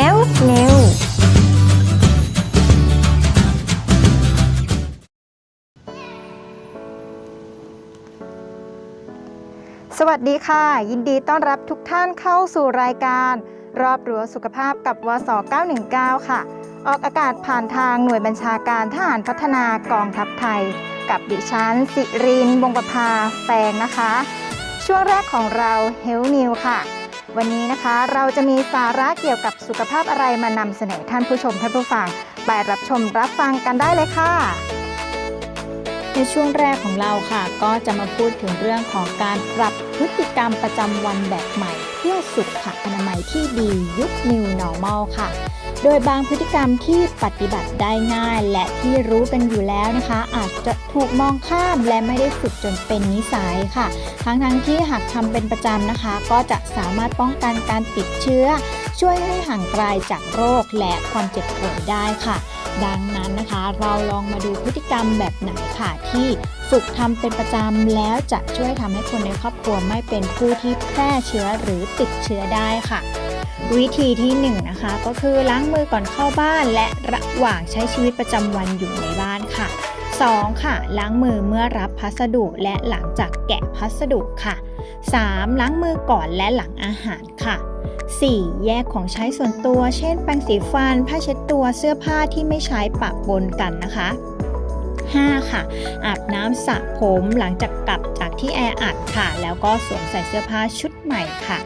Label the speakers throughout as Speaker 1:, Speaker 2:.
Speaker 1: Health New สวัสดีค่ะ ยินดีต้อนรับทุกท่านเข้าสู่รายการ รอบรั้วสุขภาพกับวส 919 ค่ะ ออกอากาศผ่านทางหน่วยบัญชาการทหารพัฒนากองทัพไทย กับดิฉันสิรินวงประภาแฟงนะคะ ช่วงแรกของเรา Health New ค่ะ วันนี้นะคะเราจะมีสาระเกี่ยวกับสุขภาพอะไรมานำเสนอท่านผู้ชมท่านผู้ฟัง ไปรับชมรับฟังกันได้เลยค่ะ
Speaker 2: ในช่วงแรกของเราค่ะ ก็จะมาพูดถึงเรื่องของการปรับพฤติกรรมประจำวันแบบใหม่ เพื่อสุขอนามัยที่ดียุค New Normal ค่ะ โดยบางพฤติกรรมที่ปฏิบัติได้ง่ายและที่รู้กันอยู่แล้วนะคะ อาจจะถูกมองข้ามและไม่ได้ฝึกจนเป็นนิสัยค่ะ ทั้งทั้งที่หากทำเป็นประจำนะคะ ก็จะสามารถป้องกันการติดเชื้อ ช่วยให้ห่างไกลจากโรคและความเจ็บป่วยได้ค่ะ ดังนั้นนะคะ เราลองมาดูพฤติกรรมแบบไหนค่ะ ที่ฝึกทำเป็นประจำแล้วจะช่วยทำให้คนในครอบครัวไม่เป็นผู้ที่แพร่เชื้อหรือติดเชื้อได้ค่ะ วิธีที่1นงนะคะก็คือล้างมือก่อนเข้าบ้านและระหว่างใช้ชีวิตประจำวันอยู่ในบ้านค่ะ 2. ค่ะล้างมือเมื่อรับพัสดุและหลังจากแกะพัสดุค่ะ 3. ล้างมือก่อนและหลังอาหารค่ะ 4. แยกของใช้ส่วนตัว เช่นแปรงสีฟัน ผ้าเช็ดตัวเสื้อผ้าที่ไม่ใช้ปะปนกันนะคะ 5. ค่ะ อาบน้ำสระผมหลังจากกลับจากที่แออัดค่ะ แล้วก็สวมใส่เสื้อผ้าชุดใหม่ค่ะ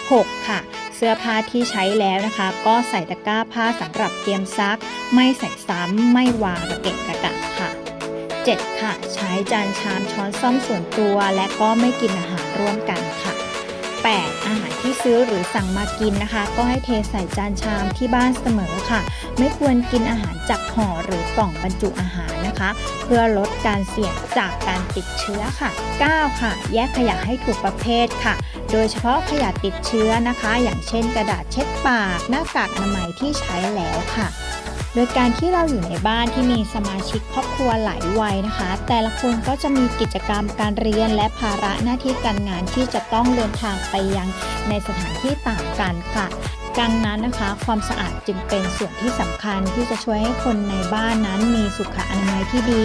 Speaker 2: 6. ค่ะ เสื้อผ้าที่ใช้แล้วนะคะ ก็ใส่ตะกร้าผ้าสำหรับเตรียมซัก ไม่ใส่ซ้ำไม่วางระเกะระกะค่ะ 7. ค่ะ ใช้จานชามช้อนซ่อมส่วนตัว และก็ไม่กินอาหารร่วมกันค่ะ 8. อาหารที่ซื้อหรือสั่งมากินนะคะ ก็ให้เทใส่จานชามที่บ้านเสมอค่ะ ไม่ควรกินอาหารจากห่อหรือกล่องบรรจุอาหารนะคะ เพื่อลดการเสี่ยงจากการติดเชื้อค่ะ 9. ค่ะ แยกขยะให้ถูกประเภทค่ะ โดยเฉพาะขยะติดเชื้อนะคะ อย่างเช่นกระดาษเช็ดปาก หน้ากากอนามัยที่ใช้แล้วค่ะ โดยการที่เราอยู่ในบ้านที่มีสมาชิกครอบครัวหลายวัยนะคะ แต่ละคนก็จะมีกิจกรรมการเรียนและภาระหน้าที่การงานที่จะต้องเดินทางไปยังในสถานที่ต่างกันค่ะ ดังนั้นนะคะ ความสะอาดจึงเป็นส่วนที่สำคัญที่จะช่วยให้คนในบ้านนั้นมีสุขอนามัยที่ดี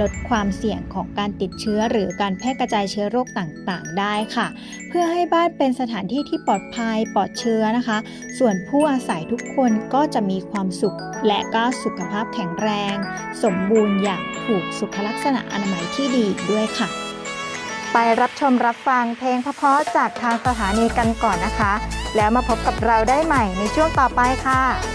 Speaker 2: ลดความเสี่ยงของการติดเชื้อ หรือการแพร่กระจายเชื้อโรคต่างๆ ได้ค่ะ เพื่อให้บ้านเป็นสถานที่ที่ปลอดภัยปลอดเชื้อนะคะ ส่วนผู้อาศัยทุกคนก็จะมีความสุข และก็สุขภาพแข็งแรง สมบูรณ์อย่างถูกสุขลักษณะอนามัยที่ดีด้วยค่ะ
Speaker 1: ไปรับชมรับฟังเพลงเพราะๆจากทางสถานีกันก่อนนะคะ แล้วมาพบกับเราได้ใหม่ในช่วงต่อไปค่ะ